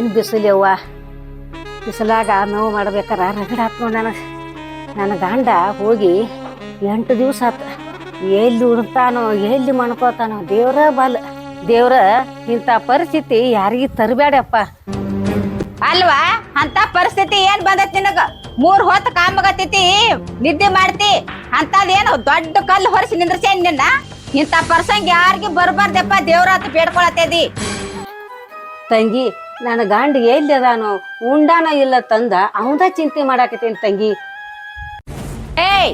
ಏನು ಬಿಸಿಲವ್ವ ಬಿಸಿಲಾಗ ನೋವು ಮಾಡ್ಬೇಕಾರ ರಗಡ ಆತ್ ನೋಡ್ ನನಗೆ. ನನ್ನ ಗಂಡ ಹೋಗಿ ಎಂಟು ದಿವಸ ಆತ. ಎಲ್ಲಿ ಉಣ್ತಾನೋ ಎಲ್ಲಿ ಮಣ್ಕೋತಾನೋ ದೇವ್ರ ಬಲ್. ದೇವ್ರ ಇಂಥ ಪರಿಸ್ಥಿತಿ ಯಾರಿಗೆ ತರಬೇಡಪ್ಪ ಅಲ್ವಾ? ಅಂತ ಪರಿಸ್ಥಿತಿ ಏನ್ ಬಂದೈತಿ ನಿನಗ? ಮೂರ್ ಹೊತ್ತು ಕಾಮಗತ್ತೈತಿ ನಿದ್ದೆ ಮಾಡ್ತಿ ಅಂತದೇನು ದೊಡ್ಡ ಕಲ್ಲು ಹೊರಸಿ ನಿಂದ್ರಸೇನ್ ನಿನ್ನ? ಇಂಥ ಪರ್ಸಂಗ್ ಯಾರಿಗೂ ಬರ್ಬಾರ್ದಪ್ಪ ದೇವ್ರ ಅಂತ ಬೇಡ್ಕೊಳತ್ತೇದಿ ತಂಗಿ ನನ್ನ ಗಂಡ ಎಲ್ಲಿ ಅದಾನು ಉಂಡಾನ ಇಲ್ಲ ತಂದ ಅವಂದ ಚಿಂತೆ ಮಾಡಾಕತ್ತೇನ್ ತಂಗಿ? ಏಯ್!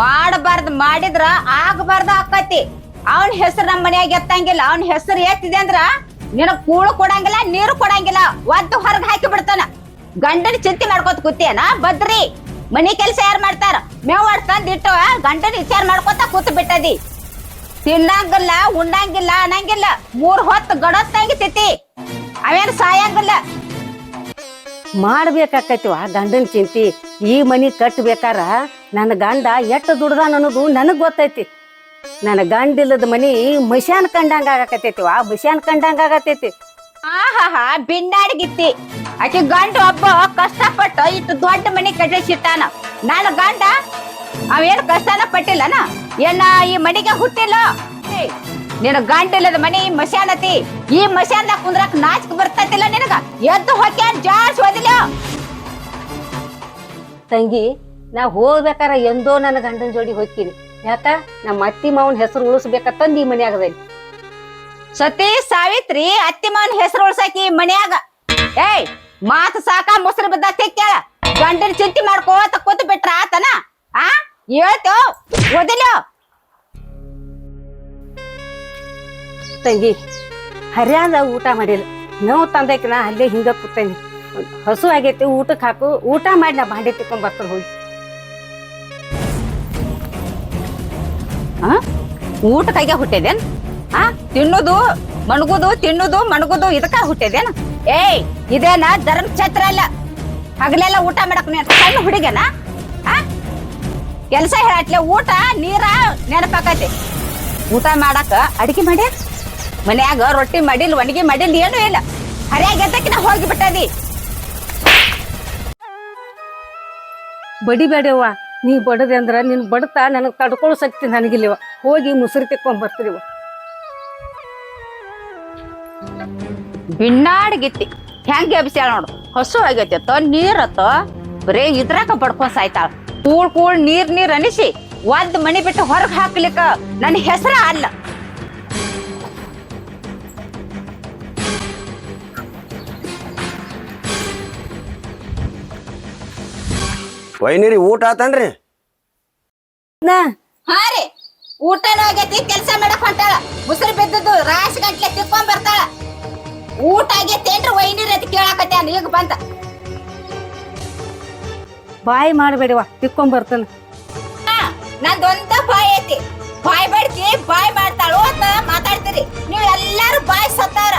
ಮಾಡಬಾರ್ದು ಮಾಡಿದ್ರ ಆಗಬಾರ್ದು ಆಕತಿ. ಅವನ ಹೆಸರು ನಮ್ಮ ಮನ್ಯಾಗ ಎತ್ತಂಗಿಲ್ಲ, ಅವನ ಹೆಸರು ಎತ್ತಿದೆ ಅಂದ್ರ ನಿನ ಕೂಳು ಕೊಡಂಗಿಲ್ಲ, ನೀರು ಕೊಡಂಗಿಲ್ಲ, ಒದ್ದು ಹೊರಗ್ ಹಾಕಿ ಬಿಡ್ತಾನ. ಗಂಡನ ಚಿಂತೆ ಮಾಡ್ಕೊತ ಕೂತಿಯನ? ಬದ್ರಿ ಮನಿ ಕೆಲಸ ಯಾರು ಮಾಡ್ತಾರ? ಮೇವ್ ತಂದಿಟ್ಟು ಗಂಡನ ವಿಚಾರ ಮಾಡ್ಕೊತ ಕೂತ್ ಬಿಟ್ಟದಿ. ತಿನ್ನಂಗಿಲ್ಲ, ಉಂಡಂಗಿಲ್ಲ, ಅನ್ನಂಗಿಲ್ಲ. ಮೂರ್ ಹೊತ್ತು ಗಡತ್ತಂಗಿ ತಿತಿ. ಅವೇನ್ ಸಾಯಂಗಿಲ್ಲ ಮಾಡ್ಬೇಕಾಕೈತಿವ ಗಂಡನ ಚಿಂತಿ. ಈ ಮನಿ ಕಟ್ಟಬೇಕಾರ ನನ್ನ ಗಂಡ ಎಷ್ಟು ದುಡ್ದಾನ ಅನ್ನೋದು ನನಗೆ ಗೊತ್ತೈತಿ. ನನ್ನ ಗಂಡಿಲ್ಲದ ಮನಿ ಮಶಾನ್ ಕಂಡಂಗ ಆಗಕತ್ತೈತಿವ ಮಶಾನ್ ಕಂಡಂಗ ಆಗತೈತಿ. ಆಹಾಹಾ ಬಿನ್ನಾಡಿಗಿತ್ತಿ ಆಕೆ ಗಂಡ ಒಬ್ಬ ಕಷ್ಟಪಟ್ಟು ಇಷ್ಟು ದೊಡ್ಡ ಮನೆ ಕಟ್ಟಿಸಿಟ್ಟಾನ ನನ್ನ ಗಂಡ ಅವೇನು ಕಷ್ಟನ ಪಟ್ಟಿಲ್ಲನ? ಏನ ಈ ಮನೆಗೆ ಹುಟ್ಟಿಲ್ಲ? ಏ, ನಿನ್ನ ಮನಿ ಮಶಾನತಿ. ಈ ಮಶಾನ್ದಾಗ ಕುಂದ್ರಕ್ ನಾಚಿಕೆ ಬರ್ತೈತಿಲ್ಲ ನಿನಗ? ಎದ್ದು ಹೊಕ್ಯಾನ್ ಜಾಡ್ಸ್ ಓದಿಲ್ಲ ತಂಗಿ ನಾ ಹೋಗ್ಬೇಕಾರ ಎಂದೋ ನನ್ನ ಗಂಡನ ಜೋಡಿ ಹೋಗ್ತೀನಿ. ಯಾಕ? ನಮ್ಮ ಅತ್ತಿ ಮಾವನ ಹೆಸರು ಉಳಿಸ್ಬೇಕಂತಂದು ಈ ಮನ್ಯಾಗದೈತಿ ಸತಿ ಸಾವಿತ್ರಿ ಅತ್ತಿ ಮಾವನ ಹೆಸರು ಉಳ್ಸಾಕಿ ಈ ಮನ್ಯಾಗ. ಏಯ್ ಮಾತು ಸಾಕ ಮೊಸರು ಬಿದ್ದ ತೆಕ್ಕ್ಯಾಳ ಗಂಡನ ಚಿಂತೆ ಮಾಡ್ಕೋತ ಕೂತ್ ಬಿಟ್ರ ಆತನ? ಆ? ಹೇಳ್ತೋ ಓದಿಲ್ಲ ತಂಗಿ ಹರ್ಯಾದ ಊಟ ಮಾಡಿಲ್ಲ. ನೋವು ತಂದೈಕಿನ ಅಲ್ಲೇ ಹಿಂಗ ಕೂತೇನಿ ಹಸು ಆಗೈತಿ, ಊಟಕ್ಕೆ ಹಾಕು. ಊಟ ಮಾಡಿ ನಾ ಬಾಂಡೆ ತಿಕ್ಕೊಂಡ್ ಬರ್ತಾರೆ ಹೋಗಿ? ಊಟಕ್ಕಾಗೆ ಹುಟ್ಟಿದೇನ್ ಆ? ತಿನ್ನುದು, ಮಣಗುದು ತಿನ್ನುದು, ಮಣಗುದು, ಇದಕ್ಕ ಹುಟ್ಟಿದೇನು ಏಯ್, ಇದೇನ ಧರ್ಮ ಛತ್ರ ಅಲ್ಲ. ಹಗಲೆಲ್ಲ ಊಟ ಮಾಡಕ್ ಸಣ್ಣ ಹುಡುಗನ ಆ? ಕೆಲಸ ಹೇಳತ್ಲೆ, ಊಟ, ನೀರ ನೆನಪಾಕೈತಿ. ಊಟ ಮಾಡಾಕ ಅಡಿಗೆ ಮಾಡ್ಯ ಮನ್ಯಾಗ ರೊಟ್ಟಿ ಮಾಡಿಲ್ ಒಣಗಿ ಮಾಡಿಲ್ ಏನು ಇಲ್ಲ. ಹರಿಯಾಗಿ ಎದ್ದಕ್ಕಿನ ಹೋಗಿ ಬಿಟ್ಟದಿ. ಬಡಿಬೇಡವ್ವ ನೀ ಬಡದೆ ಅಂದ್ರ ನಿನ್ ಬಡತ ನನಗೆ ತಡ್ಕೊಳ್ಳೋ ಶಕ್ತಿ ನನಗಿಲ್ಲವ ಹೋಗಿ ಮುಸುರಿ ತಿಕ್ಕೊಂಡ್ ಬರ್ತೀರಿವ ಬಿನ್ನಾಡ್ಗಿತ್ತಿ ಹೆಂಗೆ ಎಬ್ಸ್ಯಾಳ ನೋಡು. ಹಸು ಆಗೈತೆ ನೀರತ್ತೋ ಬರೇ ಇದ್ರಾಗ ಬಡ್ಕೊಂಡ್ ಸಾಯ್ತಾಳ. ಕೂಳ್ ಕೂಳ್ ನೀರ್ ನೀರ್ ಅನಿಸಿ ಒದ್ ಮನಿ ಬಿಟ್ಟು ಹೊರಗ್ ಹಾಕ್ಲಿಕ್ಕ ನನ್ನ ಹೆಸರ ಅಲ್ಲ. ವೈನಿರಿ ಊಟ ಆತನ್ರಿ? ನಾ? ಹಾ ರೀ. ಊಟನೂ ಆಗೈತಿ ಕೆಲಸ ಮಾಡಕ್ ಹೊಂಟಾಳ. ಉಸಿರು ಬಿದ್ದದ್ದು ರಾಶಿ ಗಂಟ್ಲೆ ತಿಕ್ಕೊಂಡ್ ಬರ್ತಾಳ. ಊಟ ಆಗೈತೇನ್ರಿ ವೈನಿರಿ ಅಂತ ಕೇಳಾಕತ್ಯಾನ ಈಗ ಬಂದ. ಬಾಯಿ ಮಾಡಬೇಡವ ತಿಕ್ಕೊಂಡ್ ಬರ್ತಾನ. ನಂದೊಂದ ಬಾಯಿ ಐತಿ. ಬಾಯಿ ಬಡ್ತಿ ಬಾಯಿ ಮಾಡ್ತಾಳು ಅಂತ ಮಾತಾಡ್ತೀರಿ. ನೀವ್ ಎಲ್ಲಾರು ಬಾಯಿ ಸತ್ತಾರ.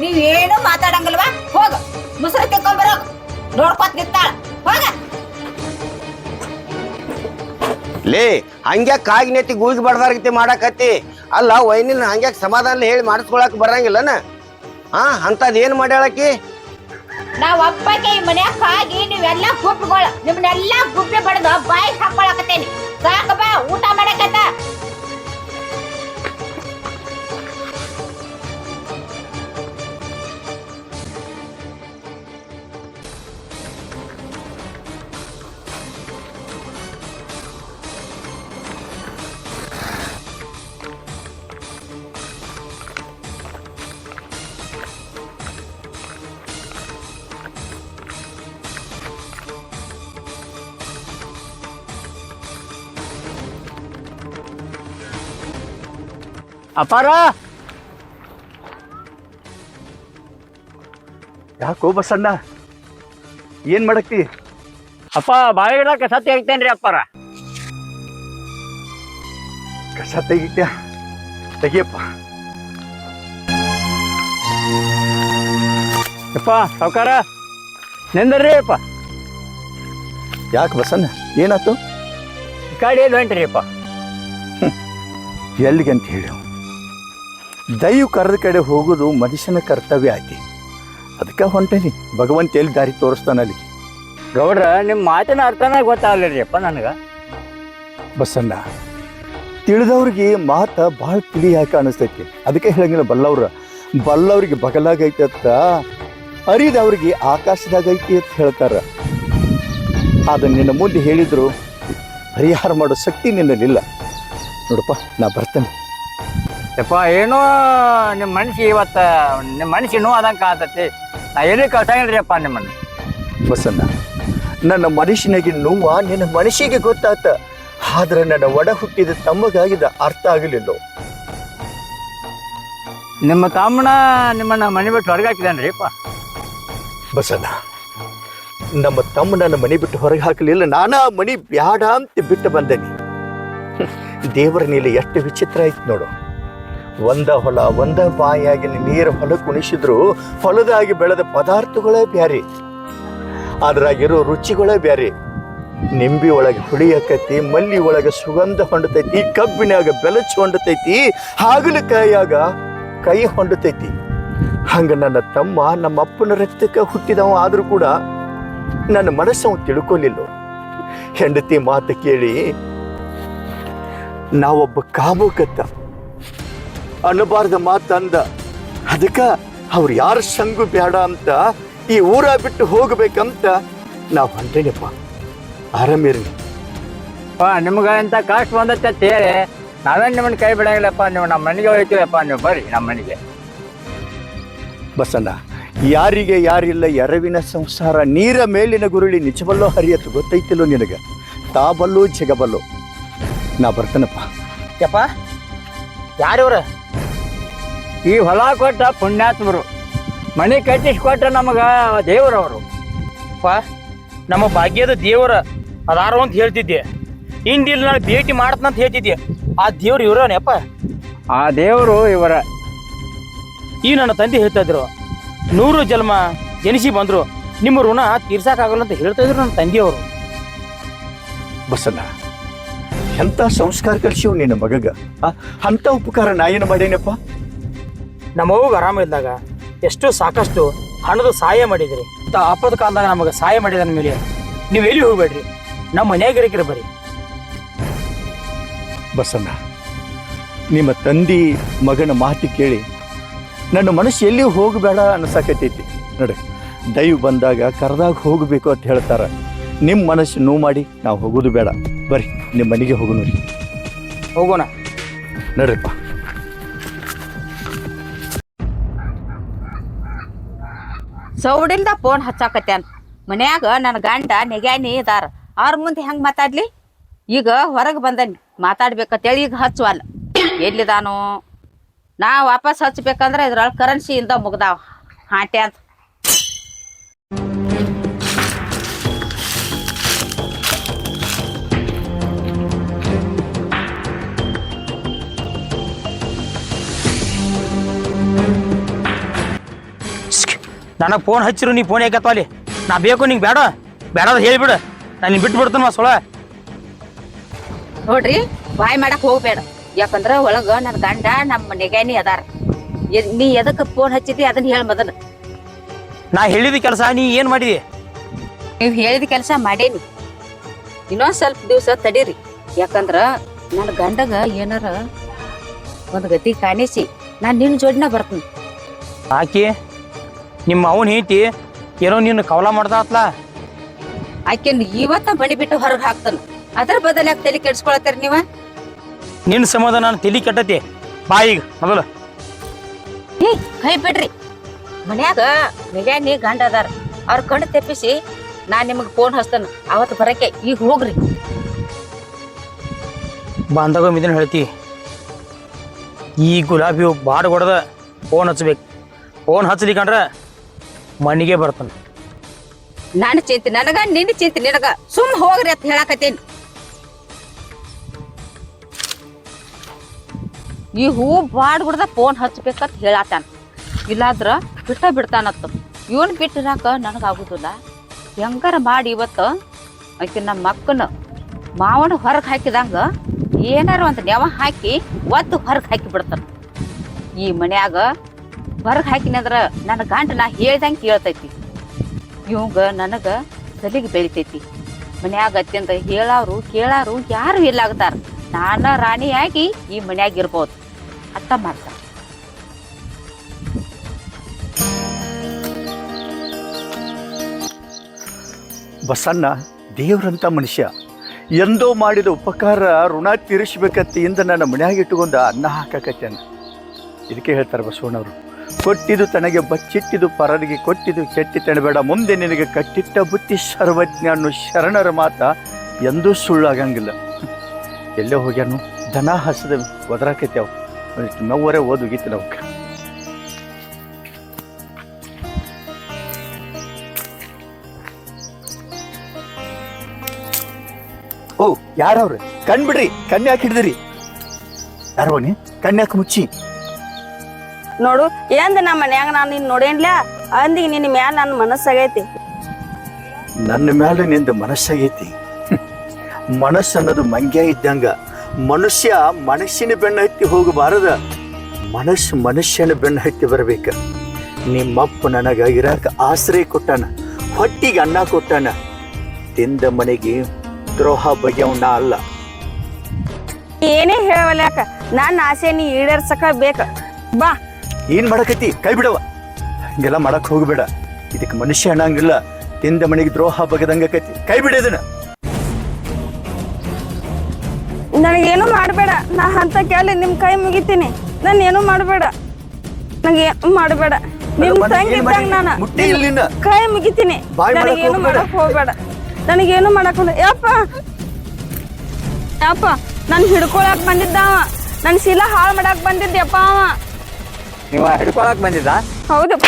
ನೀವ್ ಏನು ಮಾತಾಡಂಗಿಲ್ವಾ? ಹೋಗ ಮುಸುರು ಬರೋ ನೋಡ್ಕೊತ್ ನಿಂತಾಳ. ಹೋಗ. ಲೇ, ಹಂಗ್ಯಾಕ್ ಕಾಗಿ ನೆತ್ತಿ ಗೂಗಿ ಬಡ್ದಾರ್ಗತಿ ಮಾಡಾಕತ್ತಿ? ಅಲ್ಲ ವೈನಿನ ಹಂಗ್ಯಾಕ್ ಸಮಾಧಾನ ಹೇಳಿ ಮಾಡಿಸ್ಕೊಳಕ್ ಬರಂಗಿಲ್ಲನ? ಹಾ ಅಂತದ್ ಏನ್ ಮಾಡ್ಯಾಳಕಿ ನಾವ್ ಒಬ್ಬಕ್ಕೆ ಈ ಮನ್ಯಾಗ ಕಾಗಿ, ನೀವೆಲ್ಲ ಗುಬ್ಬಿಗಳು ನಿಮ್ನೆಲ್ಲ ಗುಪ್ಪೆ ಬಡ್ದು ಬಾಯಿ ಹಾಕೊಳಕತ್ತೇನಿ. ಸಾಕ ಬಾ ಊಟ ಮಾಡಕತ್ತ? ಅಪಾರ. ಯಾಕೋ ಬಸಣ್ಣ ಏನ್ ಮಾಡಕ್ತಿ ಅಪ್ಪ ಬಾವಿಗಿಡ ಕಸ ತೆಗಿತೇನ್ರಿ ಅಪ್ಪಾರ. ಕಸ ತೆಗಿತ್ಯಾ ತೆಗಿಯಪ್ಪ. ಅಪ್ಪ ಸಾವುಕಾರ. ನೆಂದರ್ರಿ ಅಪ್ಪ. ಯಾಕೆ ಬಸಣ್ಣ ಏನಾತು ಗಾಡಿ ಎಲ್ಲಿ ಹೊಂಟ್ರಿ ಅಪ್ಪ. ಅಂತ ಹೇಳಿ. ದೈವ ಕರೆದ ಕಡೆ ಹೋಗೋದು ಮನುಷ್ಯನ ಕರ್ತವ್ಯ ಐತಿ ಅದಕ್ಕೆ ಹೊಂಟೇನಿ. ಭಗವಂತ ಎಲ್ಲಿ ದಾರಿ ತೋರಿಸ್ತಾನ ಅಲ್ಲಿ ಗೌಡ್ರ ನಿಮ್ಮ ಮಾತಿನ ಅರ್ಥನೇ ಗೊತ್ತಾಗಲಿರಿ ಅಪ್ಪ ನನಗೆ. ಬಸ್ಸಣ್ಣ ತಿಳಿದವ್ರಿಗೆ ಮಾತ ಭಾಳ ತಿಳಿ ಯಾಕೆ ಅನಿಸ್ತೈತಿ ಅದಕ್ಕೆ ಹೇಳಂಗಿಲ್ಲ ಬಲ್ಲವ್ರ. ಬಲ್ಲವ್ರಿಗೆ ಬಗಲಾಗೈತೆ ಅಂತ ಅರಿದವ್ರಿಗೆ ಆಕಾಶದಾಗೈತಿ ಅಂತ ಹೇಳ್ತಾರೆ. ಆದ ನಿನ್ನ ಮುಂದೆ ಹೇಳಿದ್ರು ಪರಿಹಾರ ಮಾಡೋ ಶಕ್ತಿ ನಿನ್ನಲ್ಲಿಲ್ಲ ನೋಡಪ್ಪ ನಾ ಬರ್ತೇನೆ. ಯಪ್ಪ ಏನೋ ನಿಮ್ಮ ಮನ್ಸಿಗೆ ಇವತ್ತು ನಿಮ್ಮ ಮನ್ಸಿಗೆ ನೋ ಆದಂಗೆ ಕಾತತಿ ನಾ ಏನೂ ಕಳ್ಸಂಗಿಲ್ರಿ ಅಪ್ಪ ನಿಮ್ಮನ್ನು? ಬಸಣ್ಣ ನನ್ನ ಮನುಷ್ಯನಿಗೆ ನೋವ ನಿನ್ನ ಮನುಷ್ಯಗೆ ಗೊತ್ತಾತ. ಆದ್ರೆ ನನ್ನ ಒಡ ಹುಟ್ಟಿದ ತಮ್ಮಗಾಗಿದ ಅರ್ಥ ಆಗಲಿಲ್ಲ. ನಿಮ್ಮ ತಮ್ಮನ ನಿಮ್ಮನ್ನ ಮನೆ ಬಿಟ್ಟು ಹೊರಗೆ ಹಾಕಿದಾನ್ರಿ ಅಪ್ಪ ಬಸಣ್ಣ ನಮ್ಮ ತಮ್ಮ ನನ್ನ ಮನೆ ಬಿಟ್ಟು ಹೊರಗೆ ಹಾಕಲಿಲ್ಲ ನಾನಾ ಮನಿ ಬ್ಯಾಡ ಅಂತ ಬಿಟ್ಟು ಬಂದೇನಿ. ದೇವರ ನೀಲಿ ಎಷ್ಟು ವಿಚಿತ್ರ ಐತಿ ನೋಡು. ಒಂದ ಹೊಲ, ಒಂದ ಬಾಯಿಯಾಗಿ ನೀರು ಹೊಲ ಉಣಿಸಿದ್ರು ಹೊಲದಾಗಿ ಬೆಳೆದ ಪದಾರ್ಥಗಳೇ ಬ್ಯಾರಿ. ಅದ್ರಾಗಿರೋ ರುಚಿಗಳೇ ಬ್ಯಾರಿ. ನಿಂಬಿ ಒಳಗೆ ಹುಳಿ ಆಕೈತಿ ಮಲ್ಲಿ ಒಳಗೆ ಸುಗಂಧ ಹೊಂಡತೈತಿ, ಕಬ್ಬಿನಾಗ ಬೆಲಚು ಹೊಂಡತೈತಿ, ಹಾಗಲಕಾಯಾಗ ಕೈ ಹೊಂಡತೈತಿ. ಹಂಗ ನನ್ನ ತಮ್ಮ ನಮ್ಮ ಅಪ್ಪನ ರಕ್ತಕ್ಕೆ ಹುಟ್ಟಿದವ ಆದರೂ ಕೂಡ ನನ್ನ ಮನಸ್ಸು ತಿಳ್ಕೊಲಿಲ್ಲ. ಹೆಂಡತಿ ಮಾತು ಕೇಳಿ, ನಾವೊಬ್ಬ ಕಾಮುಕತ್ತ ಅನ್ನಬಾರ್ದ ಮಾತು ಅಂದ ಅದಕ್ಕ ಅವ್ರು ಯಾರ ಸಂಗು ಬೇಡ ಅಂತ ಈ ಊರ ಬಿಟ್ಟು ಹೋಗ್ಬೇಕಂತ ನಾವು ಹೊಂಟೇನಪ್ಪ. ಆರಾಮಿರ್ಲಿ ನಿಮ್ಗ ಎಂತ ಕಾಸ್ಟ್ ಬಂದತ್ತೆ ಹೇಳಿ ನಾವೇನು ನಿಮ್ಮನ್ನ ಕೈ ಬಿಡಂಗಿಲ್ಲಪ್ಪ ನೀವು ನಮ್ಮ ಮನೆಗೆ ಹೋಗ್ತೀವಪ್ಪ ನೀವು ಬರ್ರಿ ನಮ್ಮ ಮನೆಗೆ. ಬಸಣ್ಣ ಯಾರಿಗೆ ಯಾರಿಲ್ಲ ಎರವಿನ ಸಂಸಾರ ನೀರ ಮೇಲಿನ ಗುರುಳಿ ನಿಜವಲ್ಲೋ ಹರಿಯತ್ತು ಗೊತ್ತೈತಿಲ್ಲೋ ನಿನಗೆ? ತಾಬಲ್ಲೋ ಜಗಬಲ್ಲೋ ನಾ ಬರ್ತೇನಪ್ಪ. ಯಪ್ಪ ಯಾರಿವ್ರ ಈ ಹೊಲ ಕೊಟ್ಟ ಪುಣ್ಯಾತ್ಮರು ಮನೆ ಕಟ್ಟಿಸಿ ಕೊಟ್ಟ ನಮಗೆ ದೇವರವರು. ನಮ್ಮ ಭಾಗ್ಯದ ದೇವರ ಅದಾರು ಅಂತ ಹೇಳ್ತಿದ್ದೆ. ಇಂದಿಲ್ ನಾನು ಭೇಟಿ ಮಾಡ್ತಂತ ಹೇಳ್ತಿದ್ದೆ. ಆ ದೇವ್ರು ಇವ್ರನೇಪ್ಪ? ಆ ದೇವರು ಇವರ. ಈ ನನ್ನ ತಂದೆ ಹೇಳ್ತಾ ಇದ್ರು ನೂರು ಜನ್ಮ ಜನಿಸಿ ಬಂದ್ರು ನಿಮ್ಮ ಋಣ ತೀರ್ಸಕ್ಕಾಗಲ್ಲ ಅಂತ ಹೇಳ್ತಾ ಇದ್ರು ನನ್ನ ತಂದೆಯವರು. ಬಸಣ್ಣ ಎಂಥ ಸಂಸ್ಕಾರ ಕಲಿಸಿವ್ ನಿನ್ನ ಮಗಗ? ಅಂಥ ಉಪಕಾರ ನಾ ಏನು ಮಾಡೇನಪ್ಪ? ನಮ್ಮವ್ಗ ಆರಾಮ ಇದ್ದಾಗ ಎಷ್ಟು ಸಾಕಷ್ಟು ಹಣದ ಸಹಾಯ ಮಾಡಿದ್ರಿ. ಅಪ್ಪದ ಆಪದ ಕಾಲದಾಗ ನಮಗೆ ಸಹಾಯ ಮಾಡಿದ ಮೇಲೆ ನೀವು ಎಲ್ಲಿ ಹೋಗ್ಬೇಡ್ರಿ? ನಮ್ಮ ಮನ್ಯಾಗ ಇರಕ್ಕಿರ ಬರ್ರಿ ಬಸಣ್ಣ ನಿಮ್ಮ ತಂದಿ ಮಗನ ಮಾತು ಕೇಳಿ ನನ್ನ ಮನಸ್ಸು ಎಲ್ಲಿ ಹೋಗಬೇಡ ಅನ್ನಿಸಕತೈತಿ ನೋಡಿ ದೈವ ಬಂದಾಗ ಕರೆದಾಗ ಹೋಗಬೇಕು ಅಂತ ಹೇಳ್ತಾರ. ನಿಮ್ಮ ಮನಸ್ಸು ನೋವು ಮಾಡಿ ನಾವು ಹೋಗೋದು ಬೇಡ. ಬರ್ರಿ ನಿಮ್ಮ ಮನೆಗೆ ಹೋಗೋಣ ರೀ ಹೋಗೋಣ. ನಡ್ರಿಪ್ಪ. ಸೌಡಿಲ್ದ ಫೋನ್ ಹಚ್ಚಾಕತ್ಯಾನ ಮನ್ಯಾಗ ನನ್ನ ಗಂಡ ನೆಗ್ಯಾನಿ ಇದಾರ. ಅವ್ರ ಮುಂದೆ ಹೆಂಗ್ ಮಾತಾಡ್ಲಿ? ಈಗ ಹೊರಗೆ ಬಂದನಿ. ಮಾತಾಡ್ಬೇಕಂತೇಳಿ ಈಗ ಹಚ್ಚುವಲ್ಲ. ಎಲ್ಲಿದಾನು? ನಾ ವಾಪಸ್ ಹಚ್ಬೇಕಂದ್ರೆ ಇದ್ರೊಳಗೆ ಕರೆನ್ಸಿಯಿಂದ ಮುಗ್ದಾವ. ಹಾಂಟೆ ಅಂತ. ನನಗೆ ಫೋನ್ ಹಚ್ಚಿರು ನೀ ಫೋನ್ ಯಾಕೆ ಅಲ್ಲಿ ನಾ ಬೇಕು ನಿಂಗೆ ಬೇಡ. ಬೇಡ ಹೇಳಿಬಿಡು. ನಾನು ನಿನ್ ಬಿಟ್ಟು ಬಿಡ್ತಾನ ಸೊಳ ನೋಡ್ರಿ ಬಾಯ್ ಮಾಡಕ್ ಹೋಗ್ಬೇಡ. ಯಾಕಂದ್ರೆ ಒಳಗ ನನ್ನ ಗಂಡ ನಮ್ಮ ನೆಗ್ಯಾನಿ ಅದಾರ. ಎದ್- ನೀ ಎದಕ್ಕೆ ಫೋನ್ ಹಚ್ಚಿದ್ದಿ? ಅದನ್ನ ಹೇಳ ಮೊದಲು. ನಾ ಹೇಳಿದ ಕೆಲಸ ನೀ ಏನು ಮಾಡಿದಿ? ನೀವು ಹೇಳಿದ ಕೆಲಸ ಮಾಡೇನಿ. ಇನ್ನೊಂದು ಸ್ವಲ್ಪ ದಿವಸ ತಡೀರಿ. ಯಾಕಂದ್ರೆ ನನ್ನ ಗಂಡಗ ಏನಾರ ಒಂದು ಗತಿ ಕಾಣಿಸಿ ನಾನು ನಿನ್ನ ಜೋಡಿನ ಬರ್ತೀನಿ. ಆಕಿ? ನಿಮ್ಮ ಅವನ ಹೆಂಡತಿ ಏನೋ ನಿನ್ನ ಕವಲ ಮಾಡ್ದಾತ್ಲ? ಆಕೆನ್ ಇವತ್ತ ಬಡಿ ಬಿಟ್ಟು ಹೊರಗೆ ಹಾಕ್ತಾನ. ಅದ್ರ ಬದಲಾಗಿ ತಲೆ ಕೆಡ್ಸ್ಕೊಳತ್ತೀರಿ ನೀವ? ನಿನ್ನ ಸಮಾಧಾನ ನಾನು ತಲೆ ಕೆಟ್ಟತಿ. ಬಾಯಿಗೆ ಮೊದಲು. ಏ ಕೈ ಬಿಡ್ರಿ. ಮನ್ಯಾಗ ಮಿಗ್ಯಾನಿ ಗಂಡ ಅದಾರ. ಅವ್ರ ಕಣ್ಣು ತೆಪ್ಪಿಸಿ ನಾನ್ ನಿಮಗೆ ಫೋನ್ ಹಚ್ತಾನ. ಅವತ್ತು ಬರಕ್ಕೆ ಈಗ ಹೋಗ್ರಿ. ಬಂದಾಗ ಮಿದಿನ ಹೇಳ್ತಿ. ಈ ಗುಲಾಬಿ ಬಾಡ್ ಹೊಡೆದ ಫೋನ್ ಹಚ್ಬೇಕು. ಫೋನ್ ಹಚ್ಚಲಿಕ್ಕಂದ್ರ ಮನೆಗೆ ಬರ್ತಾನೆ. ನಾನು ಚಿಂತೆ, ನನಗ, ನಿನ್ನ ಚಿಂತೆ, ನಿನಗ ಸುಮ್ ಹೋಗ್ರಿ ಅಂತ ಹೇಳಕತ್ತೀನಿ. ಈ ಹೂ ಬಾಡ್ ಬಿಡ್ದ ಫೋನ್ ಹಚ್ಬೇಕಂತ ಹೇಳತ್ತಾನ ಇಲ್ಲಾದ್ರ ಬಿಟ್ಟ ಬಿಡ್ತಾನತ್ತ ಇವನ್ ಬಿಟ್ಟಿರಾಕ ನನಗಾಗುದಿಲ್ಲ. ಹೆಂಗಾರ ಮಾಡಿ ಇವತ್ತು ಆಕೆ ನಮ್ಮ ಮಕ್ಕನ ಮಾವನ ಹೊರಗೆ ಹಾಕಿದಂಗ ಏನಾರ ಒಂದು ನೆವ ಹಾಕಿ ಒದ್ದು ಹೊರಗೆ ಹಾಕಿ ಬಿಡ್ತಾನ. ಈ ಮನ್ಯಾಗ ಹೊರಗೆ ಹಾಕಿನಂದ್ರ ನನ್ನ ಗಂಡ ನಾ ಹೇಳ್ದಂಗೆ ಕೇಳ್ತೈತಿ. ಇವಂಗ ನನಗೆ ಸಲಿಗೆ ಬೆಳಿತೈತಿ. ಮನ್ಯಾಗ ಅತ್ಯಂತ ಹೇಳಾರು, ಕೇಳಾರು ಯಾರು ಇಲ್ಲಾಗ್ತಾರ ನಾನ ರಾಣಿಯಾಗಿ ಈ ಮನ್ಯಾಗ ಇರ್ಬೋದು. ಅತ್ತ ಮಾಡ್ತಾರ ಬಸಣ್ಣ, ದೇವ್ರಂತ ಮನುಷ್ಯ. ಎಂದೋ ಮಾಡಿದ ಉಪಕಾರ ಋಣ ತೀರಿಸ್ಬೇಕತ್ತಿ ಇಂದ ನನ್ನ ಮನ್ಯಾಗ ಇಟ್ಟುಕೊಂಡ ಅನ್ನ ಹಾಕಕತ್ತೇನೆ. ಇದಕ್ಕೆ ಹೇಳ್ತಾರೆ ಬಸವಣ್ಣವರು. ಕೊಟ್ಟಿದ್ದು ತನಗೆ ಬಚ್ಚಿಟ್ಟಿದ್ದು ಪರರಿಗೆ ಕೊಟ್ಟಿದ್ದು ಕೆಟ್ಟಿ ತಣಬೇಡ ಮುಂದೆ ನಿನಗೆ ಕಟ್ಟಿಟ್ಟ ಬುತ್ತಿ ಸರ್ವಜ್ಞ ಅನ್ನು ಶರಣರ ಮಾತ ಎಂದೂ ಸುಳ್ಳಾಗಂಗಿಲ್ಲ. ಎಲ್ಲೇ ಹೋಗ್ಯಾನು? ದನ ಹಸದ ಒದರಾಕೈತ್ಯಾವ ನೋವರೆ ಓದುಗೀತಿ ನಾವು ಓ, ಯಾರವ್ರೆ? ಕಣ್ ಬಿಡ್ರಿ ಕನ್ಯಾಕ್ ಹಿಡಿದ್ರಿ? ಯಾರೋ ನೀ? ಕನ್ಯಾಕ್ ಮುಚ್ಚಿ? ನೋಡು ಎಂದ ನಮ್ಮ ಮನ್ಯಾಗ ನಾನು ನಿನ್ ನೋಡೇನ್ಲ? ಅಂದಿಗೆ ನಿನ್ನ ಮ್ಯಾಲ ನನ್ನ ಮನಸ್ಸಾಗೈತಿ. ನನ್ನ ಮೇಲೆ ನಿಂದ ಮನಸ್ಸಾಗೈತಿ. ಮನಸ್ಸು ಅನ್ನೋದು ಮಂಗ್ಯ ಇದ್ದಂಗ ಮನುಷ್ಯ ಮನಸ್ಸಿನ ಬೆನ್ನ ಹತ್ತಿ ಹೋಗಬಾರದ ಮನಸ್ಸು ಮನುಷ್ಯನ ಬೆನ್ನ ಹತ್ತಿ ಬರಬೇಕು. ನಿಮ್ಮಪ್ಪ ನನಗ ಇರಾಕ ಆಶ್ರಯ ಕೊಟ್ಟಾನ ಹೊಟ್ಟಿಗೆ ಅನ್ನ ಕೊಟ್ಟಾನ. ತಿಂದ ಮನೆಗೆ ದ್ರೋಹ ಬಗೆವಣ್ಣ ಅಲ್ಲ. ಏನೇ ಹೇಳವಲ್ಯಾಕ ನನ್ನ ಆಸೆ ನೀ ಈಡೇರ್ಸಕ ಬೇಕ. ಬಾ. ಏನ್ ಮಾಡಕತ್ತಿ? ಕೈ ಬಿಡವ ಹಂಗೆಲ್ಲ ಮಾಡಕ್ ಹೋಗ್ಬೇಡ. ಇದಕ್ಕೆ ಮನುಷ್ಯ ಹಣಂಗಿಲ್ಲ ತಿಂದ ಮನೆಗೆ ದ್ರೋಹ ಬಗದಂಗಕತಿ ಕೈ ಬಿಡೋದನ್ನ ನನಗೇನು ಮಾಡಬೇಡ. ನಾ ಅಂತ ಕೇಳಿ ನಿಮ್ ಕೈ ಮುಗಿತೀನಿ. ನಾನು ಏನು ಮಾಡಬೇಡ. ನನಗೇನು ಮಾಡಬೇಡ. ನಿಮ್ ತಂಗಿ ಇದ್ದಂಗ ನಾನು ಕೈ ಮುಗಿತೀನಿ. ನನಗೇನು. ಮಾಡಕ್ ಹೋಗ್ಬೇಡ. ನನಗೇನು ಮಾಡಕ್ ಯಪ್ಪ. ಯಪ್ಪ. ನಾನು ಹಿಡ್ಕೊಳಕ್ ಬಂದಿದ್ದ ನನ್ನ ನನ್ ಶೀಲ ಹಾಳು ಮಾಡಕ್ ಬಂದಿದ್ದಪ್ಪ ಅವ. ನೀವು ಹಿಡ್ಕೊಳಕ್ ಬಂದಿದ್ದ? ಹೌದಪ್ಪ.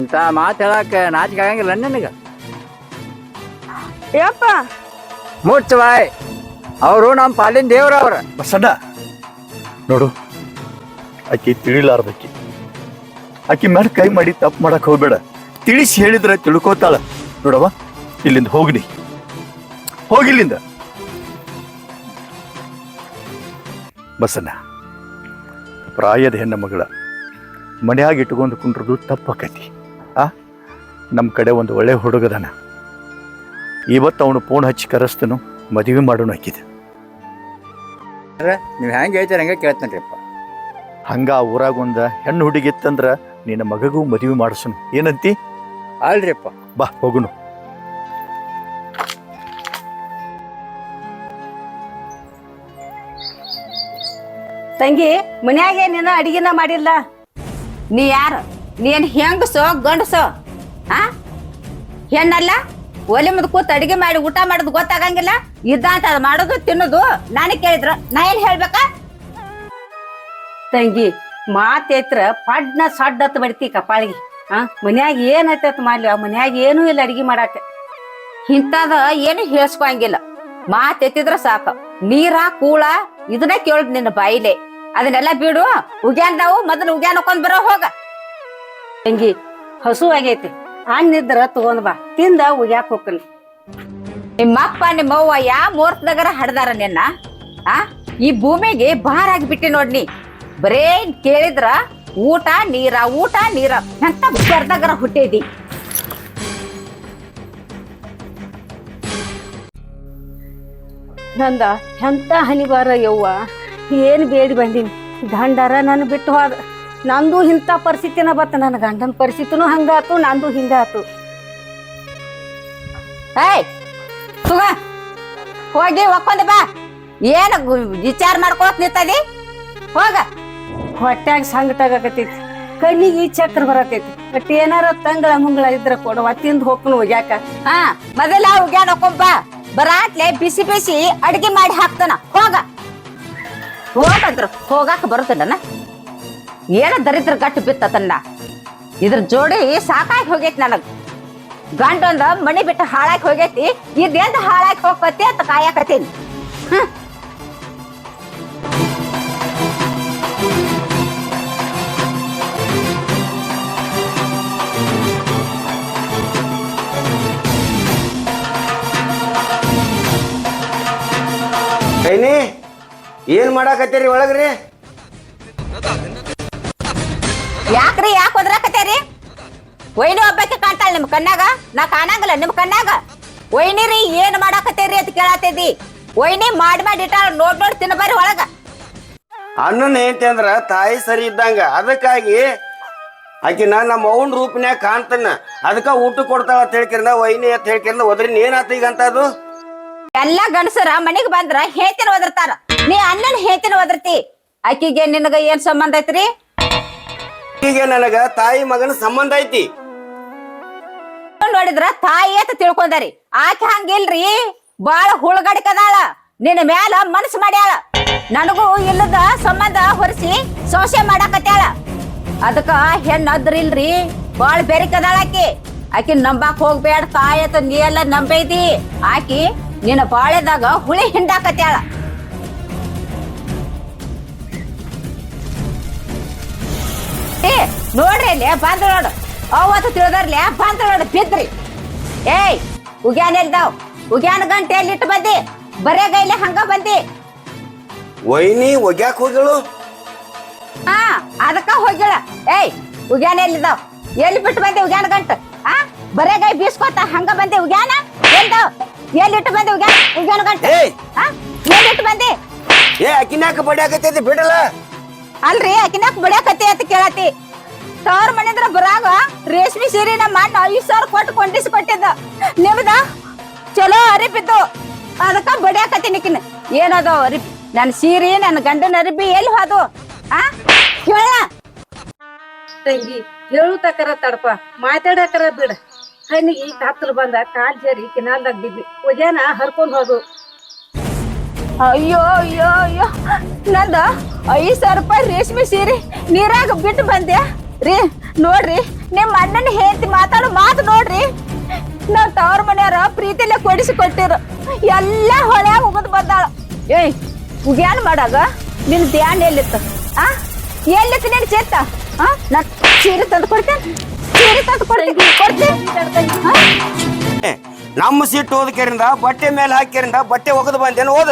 ಇಂಥ ಮಾತು ಹೇಳಕ್ ನಾಚಿಕೆ ಆಗಂಗಿಲ್ಲ ನಿನಗ? ಯಪ್ಪ. ಮುಚ್ಚ ಬಾಯ್. ಅವರು ನಮ್ಮ ಪಾಲಿನ ದೇವ್ರ ಅವ್ರ. ಬಸಣ್ಣ ನೋಡು ಆಕಿ ತಿಳಿಲಾರ್ದಕ್ಕಿ ಆಕಿ. ಮೇಲೆ ಕೈ ಮಾಡಿ ತಪ್ಪು ಮಾಡಕ್ ಹೋಗ್ಬೇಡ. ತಿಳಿಸಿ ಹೇಳಿದ್ರೆ ತಿಳ್ಕೋತಾಳ. ನೋಡವ್ವ ಇಲ್ಲಿಂದ ಹೋಗ್ನಿ. ಹೋಗಿಲ್ಲಿಂದ ಬಸಣ್ಣ. ಪ್ರಾಯದ ಹೆಣ್ಣು ಮಗಳ. ಮನ್ಯಾಗ ಇಟ್ಕೊಂಡು ಕುಂಡ್ರದು ತಪ್ಪಾಕತಿ. ಆ? ನಮ್ಮ ಕಡೆ ಒಂದು ಒಳ್ಳೆ ಹುಡುಗದನ. ಇವತ್ತು ಅವನು ಫೋನ್ ಹಚ್ಚಿ ಕರೆಸ್ತನು ಮದುವೆ ಮಾಡೋಣ ಹಾಕಿದೆ ನೀವು ಹೆಂಗೆ ಹೇಳ್ತೀರ ಹಂಗೆ ಕೇಳ್ತಾನೆ ರೀಪ್ಪ ಹಂಗೆ ಆ ಊರಾಗ ಒಂದು ಹೆಣ್ಣು ಹುಡುಗಿ ಇತ್ತಂದ್ರ ನಿನ್ನ ಮಗಗೂ ಮದುವೆ ಮಾಡಿಸನು ಏನಂತಿ? ಅಲ್ರಿಪ್ಪ. ಬಾ ಹೋಗುನು. ತಂಗಿ, ಮನ್ಯಾಗ ಏನೇನ ಅಡಿಗೆನ ಮಾಡಿಲ್ಲ? ನೀ ಯಾರು? ನೀನ್ ಹೆಂಗಸೋ, ಗಂಡಸೋ? ಆ? ಹೆಣ್ಣಲ್ಲ? ಒಲೆ ಮುಂದೆ ಕೂತ್ ಅಡಿಗೆ ಮಾಡಿ, ಊಟ ಮಾಡೋದು ಗೊತ್ತಾಗಂಗಿಲ್ಲ? ಇದ್ದಂತ ಮಾಡೋದು, ತಿನ್ನೋದು? ನಾನು ಕೇಳಿದ್ರ. ನಾ ಏನ್ ಹೇಳ್ಬೇಕಾ? ತಂಗಿ, ಮಾತೇತ್ರ ಪಡ್ನ ಸಡ್ಡತ್ ಬಡ್ತಿ ಕಪಾಳಿಗೆ. ಆ? ಮನ್ಯಾಗ ಏನೈತತ್ ಮಾಡ್ಲಿ. ಆ ಮನ್ಯಾಗ ಏನೂ ಇಲ್ಲ ಅಡಿಗೆ ಮಾಡಾಕ. ಇಂಥದ ಏನು ಹೇಳ್ಸ್ಕೊಂಗಿಲ್ಲ ಮಾತ್ ಎತ್ತಿದ್ರ ಸಾಕು. ನೀರ, ಕೂಳ, ಇದನ್ನ ಕೇಳುದ್ ನಿನ್ನ ಬಾಯಿಲೆ. ಅದನ್ನೆಲ್ಲ ಬಿಡು. ಉಗ್ಯಾನ್ ನಾವು, ಮೊದಲು ಉಗ್ಯಾನ್ ಹಾಕೊಂಡ್ ಬರೋ ಹೋಗ. ತಂಗಿ ಹಸು ಆಗೈತಿ ಹಣ್ಣಿದ್ರ ತಗೊಂಡ್ ಬಾ. ತಿಂದ ಉಗ್ಯಾಕ್ ಹೋಗ್ಕನಿ ನಿಮ್ಮಪ್ಪ ನಿಮ್ಮವ್ವ ಯಾ ನಗರ ಹಡ್ದಾರ ನಿನ್ನ? ಆ? ಈ ಭೂಮಿಗೆ ಭಾರ ಆಗಿಬಿಟ್ಟಿ ನೋಡ್ನಿ ಬರೇ ಕೇಳಿದ್ರ ಊಟ, ನೀರ ಊಟ, ನೀರ. ನಂತ ಬರ್ದಾಗರ ಹುಟ್ಟಿದಿ ನಂದ ಎಂತ ಹನಿವಾರ ಯವ್ವ? ಏನ್ ಬೇಡಿ ಬಂದೀನಿ. ಗಂಡರ ನನ್ನ ಬಿಟ್ಟು ಹೋದ. ನಂದು ಇಂಥ ಪರಿಸ್ಥಿತಿನ ಬತ್ತ. ನನ್ನ ಗಂಡನ ಪರಿಸ್ಥಿತಿನೂ ಹಂಗಾತು ನಂದು ಹಿಂಗಾತು ಏಯ್ ಸುಗ ಹೋಗಿ ಒಕ್ಕೊಂಡ ಬಾ. ಏನು ವಿಚಾರ ಮಾಡ್ಕೊಳಕ್ ನಿಂತದಿ? ಹೋಗ. ಹೊಟ್ಯಾಗ ಸಂಗಟಾಗತೈತಿ ಕಣ್ಣಿಗೆ ಚಕ್ರ ಬರತೈತಿ ಬಟ್ ಏನಾರ ತಂಗಳ ಮುಂಗಳ ಇದ್ರೆ ಕೊಡವ, ತಿಂದು ಹೋಗ್ನು ಹೋಗ್ಯಾಕ. ಹಾ, ಮೊದಲ ಹೋಗ್ಯಾನ ಬಾ ಬರಾಟ್ಲೆ ಬಿಸಿ ಬಿಸಿ ಅಡಿಗೆ ಮಾಡಿ ಹಾಕ್ತಾನ. ಹೋಗ. ಹೋಗಂದ್ರ, ಹೋಗಾಕ ಬರುತ್ತಲ್ಲ ಏನ ದರಿದ್ರ ಗಟ್ಟು ಬಿತ್ತತನ್ನ ಇದ್ರ ಜೋಡಿ ಸಾಕಾಗಿ ಹೋಗೈತಿ ನನಗ್. ಗಂಡೊಂದ ಮನಿ ಬಿಟ್ಟು ಹಾಳಾಗಿ ಹೋಗೈತಿ. ಇದೇಂದ ಹಾಳಾಗಿ ಹೋಗ್ಕತಿ ಅಂತ ಕಾಯಕತ್ತೀನಿ. ಹ್ಮ್. ಕೈನಿ ಏನ್ ಮಾಡಾಕತ್ತೀರಿ ಒಳಗ್ರಿ? ಯಾಕ್ರಿ ಯಾಕೆ ಒದ್ರಾಕತ್ತೀರಿ? ವೈನಿ ಹಬ್ಬಕ್ಕೆ ಕಾಣ್ತಾಳ ನಿಮ್ ಕಣ್ಣಾಗ? ನಾ ಕಾಣಂಗಿಲ್ಲ ನಿಮ್ ಕಣ್ಣಾಗ. ಒಯ್ನಿರಿ ಏನ್ ಮಾಡಾಕತ್ತೀರಿ ಅಂತ ಕೇಳತ್ತಿದ್ದಿ ಒಯ್ನಿ ಮಾಡಿ ಮಾಡಿ ಇಟ್ಟಾಳ ನೋಡ್ ನೋಡ್ ತಿನ್ನಬಾರಿ ಒಳಗ. ಅಣ್ಣನ ಹೆಂಡತಿ ಅಂದ್ರ ತಾಯಿ ಸರಿ ಇದ್ದಂಗ. ಅದಕ್ಕಾಗಿ ಆಕಿ ನಾ ನಮ್ಮ ಅವನ್ ರೂಪನ್ಯಾಗ ಕಾಣ್ತಾನ. ಅದಕ್ಕ ಊಟ ಕೊಡ್ತಾಳ ಅಂತ ಹೇಳ್ಕಿರಂದ ವೈನಿ ಅಂತ ಹೇಳ್ಕಿರಂದ ಒದ್ರಿನ ಏನಾತ ಈಗ ಅಂತ ಅದು? ಎಲ್ಲ ಗಂಡಸರ ಮನೆಗೆ ಬಂದ್ರ ಹೇಳ್ತೀನಿ ಒದರ್ತಾರ. ನೀ ಅಣ್ಣನ ಹೇಳ್ತೀನಿ ಒದರ್ತಿ. ಆಕಿಗೆ ನಿನಗ ಏನ್ ಸಂಬಂಧ ಐತ್ರಿ? ಈಗ ನನಗ ತಾಯಿ ಮಗನ ಸಂಬಂಧ ಐತಿ. ನೋಡಿದ್ರ ತಾಯಿ ಅಂತ ತಿಳ್ಕೊಂಡಾರಿ. ಆಕೆ ಹಂಗಿಲ್ರಿ. ಬಾಳ ಹುಳಗಡಿಕದಾಳ ನಿನ್ನ ಮ್ಯಾಲ ಮನಸ್ಸು ಮಾಡ್ಯಾಳ. ನನಗೂ ಇಲ್ಲದ ಸಂಬಂಧ ಹೊರಿಸಿ ಸೋಸೆ ಮಾಡಾಕತ್ಯಾಳ. ಅದಕ್ಕ ಹೆಣ್ ಅದ್ರಿಲ್ರಿ. ಬಾಳ ಬೆರಿಕದಾಳ ಆಕಿ. ಆಕಿ ನಂಬಾಕ್ ಹೋಗ್ಬೇಡ ತಾಯಿ ಅಂತ ನೀ ಎಲ್ಲ ನಂಬೈತಿ. ಆಕಿ ನಿನ್ನ ಬಾಳೆದಾಗ ಹುಳಿ ಹಿಂಡಾಕತ್ಯಾಳ. ಏ ನೋಡ್ರಿ ಅಲ್ಲಿ ಬಂದ್ ನೋಡು. ಅವತ್ತು ತಿಳಿದಾರ್ಲಿ ಬಂದ್ ನೋಡು ಬಿದ್ರಿ. ಏಯ್ ಉಗ್ಯಾನ ಎಲ್ದಾವ್ ಉಗ್ಯಾನ್ ಗಂಟೆ ಎಲ್ಲಿಟ್ಟು ಬಂದಿ? ಬರೇ ಗೈಲೆ ಹಂಗ ಬಂದಿ? ವೈನಿ ಒಗ್ಯಾಕ್ ಹೋಗಿಳು ಹಾ ಅದಕ್ಕ ಹೋಗಿಳ ಏಯ್ ಉಗ್ಯಾನ ಎಲ್ಲಿದಾವ್ ಎಲ್ಲಿ ಬಿಟ್ಟು ಬಂದಿ ಉಗ್ಯಾನ್ ಗಂಟ? ಆ ಬರೇ ಗೈ ಬೀಸ್ಕೊತ ಹಂಗ ಬಂದಿ ಉಗ್ಯಾನ? ಎಲ್ದಾವ್ ಎಲ್ಲಿಟ್ಟು ಬಂದಿ ಉಗ್ಯಾನ್ ಉಗ್ಯಾನ್ ಗಂಟ? ಏಯ್! ಆ ಎಲ್ಲಿಟ್ಟು ಬಂದಿ? ಏ ಅಕಿನ್ಯಾಕ ಬಡಿಯಾಕತ್ತೈತಿ ಬಿಡಲ್ಲ? ಅಲ್ರಿ ಆಕಿನಾಕ್ ಬಿಡಕತ್ತಿ ಅಂತ ಕೇಳತಿ ತವ್ರ ಮನೆದ್ರ ಬರಾಗ ರೇಷ್ಮೆ ಸೀರೆ ನಮ್ಮ ಅಣ್ಣ ಐದು ಸಾವಿರ ಕೊಟ್ಟು ಕೊಂಡಿಸಿ ಕೊಟ್ಟಿದ್ದ ನಿಮ್ದ? ಚಲೋ ಅರಿಬಿದ್ದು ಅದಕ್ಕ ಬಡಿಯಾಕತ್ತೀನಿ ಏನದ ಏನದು ಅರಿಬಿ ನನ್ನ ಸೀರೆ ನನ್ನ ಗಂಡನ ಅರಿಬಿ ಎಲ್ಲಿ ಹೋದು? ಆ? ಕೇಳ. ತಂಗಿ ಹೇಳು ತಕರ ತಡಪ ಮಾತಾಡಕರ ಬಿಡ. ಹಣ್ಣಿಗೆ ಕತ್ತಲು ಬಂದ ಕಾಲ್ ಜರಿ ಕಿನಾಲ್ದಾಗ ಬಿದ್ವಿ ಒಜಾನ ಹರ್ಕೊಂಡ್ ಹೋದು ಅಯ್ಯೋ ಅಯ್ಯೋ ಅಯ್ಯೋ. ನಂದ ಐದ್ ಸಾವಿರ ರೂಪಾಯಿ ರೇಷ್ಮೆ ಸೀರೆ ನೀರಾಗ ಬಿಟ್ಟು ಬಂದೆ. ರೀ ನೋಡ್ರಿ ನಿಮ್ಮ ಅಣ್ಣನ ಹೇಳ್ತಿ ಮಾತಾಡೋ ಮಾತು ನೋಡ್ರಿ. ನಾವ್ ತವ್ರ ಮನೆಯವ್ರ ಪ್ರೀತಿಲೆ ಕೊಡಿಸಿ ಕೊಟ್ಟಿರು. ಎಲ್ಲ ಹೊಳ್ಯಾಗ ಉಗದ್ ಬಂದಾಳ. ಏಯ್ ಉಗ್ಯಾನ್ ಮಾಡಾಗ? ನಿನ್ ಧ್ಯಾನ ಎಲ್ಲಿತ್ತು? ಆ? ಎಲ್ಲಿತ್ತು ನಿನ್ ಚೇತ ಆ? ನಾ ಸೀರೆ ತಂದು ಕೊಡ್ತೇನೆ? ಸೀರೆ ತಂದು ಕೊಡ್ತೀನಿ? ಕೊಡ್ತೀನಿ? ನಮ್ಮ ಸೀಟ್ ಓದಕರಿಂದ ಬಟ್ಟೆ ಮೇಲೆ ಹಾಕಿರಿಂದ ಬಟ್ಟೆ ಒಗದು ಬಂದೇನು ಓದ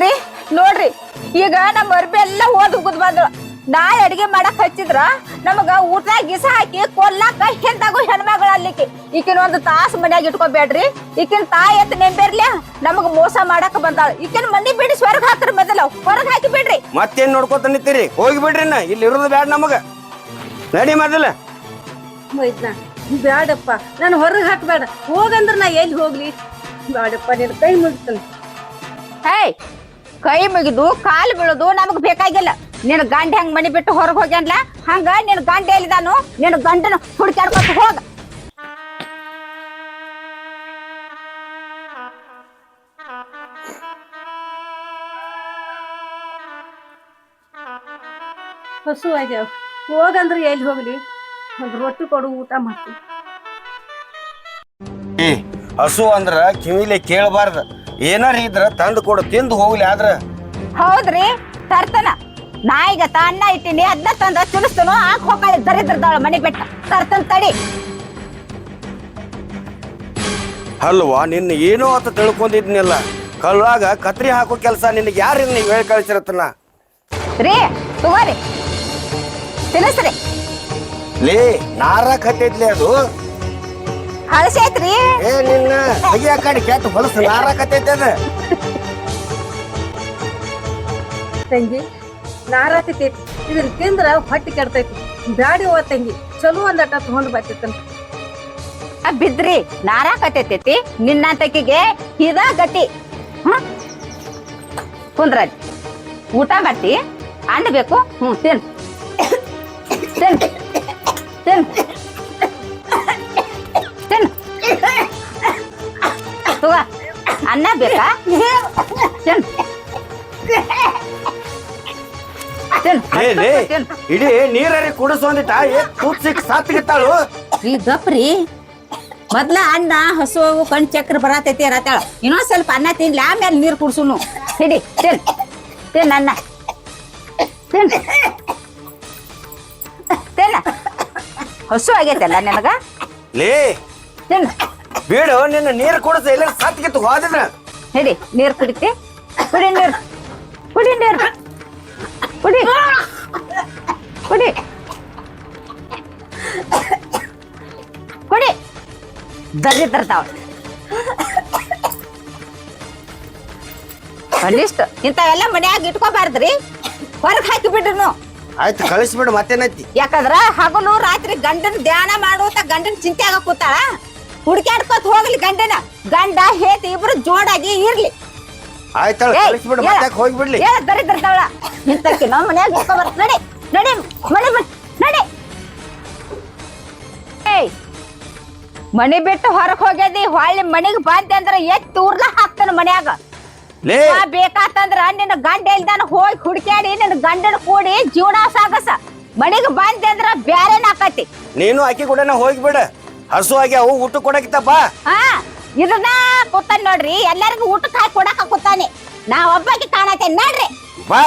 ರೀ ನೋಡ್ರಿ ಈಗ ನಮ್ಮ ಅರ್ಬಿ ಎಲ್ಲ ಓದ್ ಉಗುದ್ ಬಂದ್ರು. ನಾ ಅಡಿಗೆ ಮಾಡಕ್ ಹಚ್ಚಿದ್ರ ನಮಗ ಊಟ ಗಿಸ ಹಾಕಿ ಕೊಲ್ಲಾಕ ಹೆಂದಾಗು ಹೆಣ್ಮಗಳ ಅಲ್ಲಿಕ್ಕಿ. ಈಕಿನ ಒಂದು ತಾಸು ಮನ್ಯಾಗ ಇಟ್ಕೊಬೇಡ್ರಿ. ಈಕಿನ ತಾಯಿ ಎತ್ತ ನೆಂಬೇರ್ಲಿ ನಮಗ ಮೋಸ ಮಾಡಕ್ ಬಂದಾಳ. ಈಕಿನ ಮನಿ ಬಿಡಿ ಸ್ವರ್ಗ ಹಾಕ್ರ ಮೊದಲ. ಹೊರಗ್ ಹಾಕಿ ಬಿಡ್ರಿ. ಮತ್ತೇನ್ ನೋಡ್ಕೊತ ನಿಂತೀರಿ? ಹೋಗಿ ಬಿಡ್ರಿ ನಾ ಇಲ್ಲಿ ಇರೋದು ಬೇಡ ನಮಗ. ನಡಿ ಮೊದಲ. ಮೈದ್ನ ಬ್ಯಾಡಪ್ಪ. ನಾನು ಹೊರಗೆ ಹಾಕ್ಬೇಡ. ಹೋಗಂದ್ರ ನಾ ಎಲ್ಲಿ ಹೋಗ್ಲಿ? ಬ್ಯಾಡಪ್ಪ ನಿನ್ ಕೈ ಮುಗಿತಾನೆ. ಹೇ ಕೈ ಮುಗಿದು ಕಾಲು ಬೀಳೋದು ನಮಗ್ ಬೇಕಾಗಿಲ್ಲ. ನಿನ್ ಗಂಡ ಹೆಂಗ್ ಮನಿ ಬಿಟ್ಟು ಹೊರಗ್ ಹೋಗ್ಯಾನ್ಲ? ಹಂಗ ನಿನ್ ಗಂಡ ಎಲ್ಲಿದಾನು ನಿನ್ ಗಂಡನ ಹುಡ್ಕ್ಯಾಡ್ಕೊತ ಹೋಗ. ಹಸು ಆಗ್ಯಾವ. ಹೋಗಂದ್ರ ಎಲ್ಲಿ ಹೋಗ್ಲಿ? ಒಂದು ರೊಟ್ಟಿ ಕೊಡು ಊಟ ಮಾಡ್ತೀವಿ ಹಸು ಅಂದ್ರ ಕಿವಿಲೆ ಕೇಳಬಾರ್ದ. ಏನಾರ ಇದ್ರ ತಂದು ಕೊಡು ತಿಂದು ಹೋಗ್ಲಿ ಆದ್ರ. ಹೌದ್ರಿ? ತರ್ತನ. ನಾಯಿಗ ಅನ್ನ ಇಟ್ಟಿನಿ ಅದನ್ನ ತಂದ ಚುಲಿಸ್ತನು ಹಾಕ್ ಹೋಗಿ ದರಿದ್ರದಾಳ ಮನೆ ಬೆಟ್ಟ. ತರ್ತನ್ ತಡಿ. ಅಲ್ವಾ ನಿನ್ನ ಏನೋ ಅಂತ ತಿಳ್ಕೊಂಡಿದ್ನಿಲ್ಲ. ಕಲ್ಲಾಗ ಕತ್ರಿ ಹಾಕೋ ಕೆಲಸ ನಿನಗೆ ಯಾರು ನೀವು ಹೇಳಿ ಕಳಿಸಿರತ್ತನ ರೀ ತಗೋರಿ. ತಿನ್ನಿಸ್ರಿ. ಲೇ ನಾರಾಕ್ ಹತ್ತೈತ್ಲಿ ಅದು. ಹಳಸಿ ಐತ್ರಿ ಏ ನಿನ್ನ ಕಡೆ ಕೆಟ್ಟ ಹೊಲಸು ನಾರಾಕತೈತೆ ಅದ. ತಂಗಿ ನಾರಾತೈತಿ ಇದನ್ನ ತಿಂದ್ರ ಹೊಟ್ಟಿ ಕೆಡ್ತೈತಿ. ಬ್ಯಾಡಿ ಹೋಗ ತಂಗಿ ಚಲೋ ಒಂದಟ ತಗೊಂಡ್ ಬರ್ತೈತಂತ ಆ ಬಿದ್ರಿ ನಾರಾಕತೈತಿ ನಿನ್ನಂತಕಿಗೆ ಇದ ಗತಿ ಹ್ಮ್? ಕುಂದ್ರಲ್ಲಿ ಊಟ ಮಾಡ್ತಿ? ಅಂದ್ಬೇಕು? ಬೇಕು ಹ್ಮ್ ತಿನ್ ತಿನ್. ತಿನ್. ಬೇಕಾ ಇಡೀ ನೀರರಿ ತೂತ್ಸಿಕ್ ಸತ್ತಿಗಿತ್ತಾಳು ರೀ ಗಪ್ರಿ. ಮೊದ್ಲ ಅನ್ನ ಹಸು ಕಣ್ ಚಕ್ರ ಬರತೈತಿ ಅನ್ನತ್ತಾಳ ಇನ್ನೊಂದ್ ಸ್ವಲ್ಪ ಅನ್ನ ತಿನ್ಲಿ ಆಮೇಲೆ ನೀರ್ ಕುಡ್ಸುನು. ಹಿಡಿ ತಿನ್ ತಿನ್ ಅನ್ನ. ತಿನ್. ತಿನ್ನ ಹಸು ಆಗೈತಲ್ಲ ನಿನಗ? ಲೇ ತಿನ್. ಬೀಡು ನಿನ್ನ ನೀರು ಕುಡಿಸ ಇಲ್ಲ ಸತ್ಗಿತ್ತು ಹೋದಿದ್ರ. ಹೇಳಿ ನೀರ್ ಕುಡಿತಿ? ಕುಡಿ ನೀರು. ಕುಡಿ ನೀರು. ಕುಡಿ. ಕುಡಿ. ಕುಡಿ. ದರ್ಜೆ ತರ್ತಾವ. ಕನಿಷ್ಠ ಇಂಥವೆಲ್ಲ ಮನ್ಯಾಗ ಇಟ್ಕೋಬಾರ್ದ್ರಿ. ಹೊರಗೆ ಹಾಕಿ ಬಿಡ್ರಿ ಆಯ್ತು ಕಳಿಸ್ಬಿಡು ಮತ್ತೇನೈತಿ? ಯಾಕಂದ್ರ ಹಗಲು ರಾತ್ರಿ ಗಂಡನ ಧ್ಯಾನ ಮಾಡುವಂತ ಗಂಡನ ಚಿಂತೆ ಆಗ ಕೂತಾಳ. ಹುಡ್ಕ್ಯಾಡ್ಕೋತ ಹೋಗ್ಲಿ ಗಂಡನ. ಗಂಡ ಹೇತಿ ಇಬ್ರು ಜೋಡಾಗಿ ಇರ್ಲಿ. ಆಯ್ತಳ ಕಳಿಸ್ಬಿಡು ಏ- ಮತ್ತೆ ಹೋಗ್ಬಿಡ್ಲಿ. ಏ ದರಿದ್ರತಾವಳ ಇಂತಕ್ಕೆ ನಮ್ಮ ಮನ್ಯಾಗ ಇಟ್ಕೊಬಾರ ನಡಿ ನಡಿ ಮನೆ ನಡಿ. ಏಯ್ ಮನೆ ಬಿಟ್ಟು ಹೊರಗೆ ಹೋಗ್ಯದಿ ಹೊಳ್ಳಿ ಮನೆಗ್ ಬಂದೆ ಅಂದ್ರ ಎತ್ತಿ ಊರ್ಲ ಹಾಕ್ತಾನ ಮನ್ಯಾಗ. ಬೇಕಾತಂದ್ರ ನಿನ್ನ ಗಂಡ ಇಲ್ದಾನ ಹೋಗಿ ಹುಡ್ಕ್ಯಾಡಿ ನಿನ್ನ ಗಂಡನ ಕೂಡಿ ಜೀವನ ಸಾಗಸ. ಮನೆಗ್ ಬಂದೆ ಅಂದ್ರ ಬ್ಯಾರೇನ ಆಕತಿ. ನೀನು ಆಕಿ ಕೂಡ ಹೋಗ್ಬಿಡ. ಹಸು ಅವು ಊಟ ಕೊಡಕಿತ್ತಪ್ಪ ಹಾ. ಇದನ್ನ ಕೂತಾನೆ ನೋಡ್ರಿ. ಎಲ್ಲರಿಗೂ ಊಟಕ್ಕೆ ಹಾಕಿ ಕೊಡಕ ಕೂತಾನೆ. ನಾ ಒಬ್ಬಾಕಿ ಕಾಣತೇನೆ ನೋಡ್ರಿ. ಬಾ.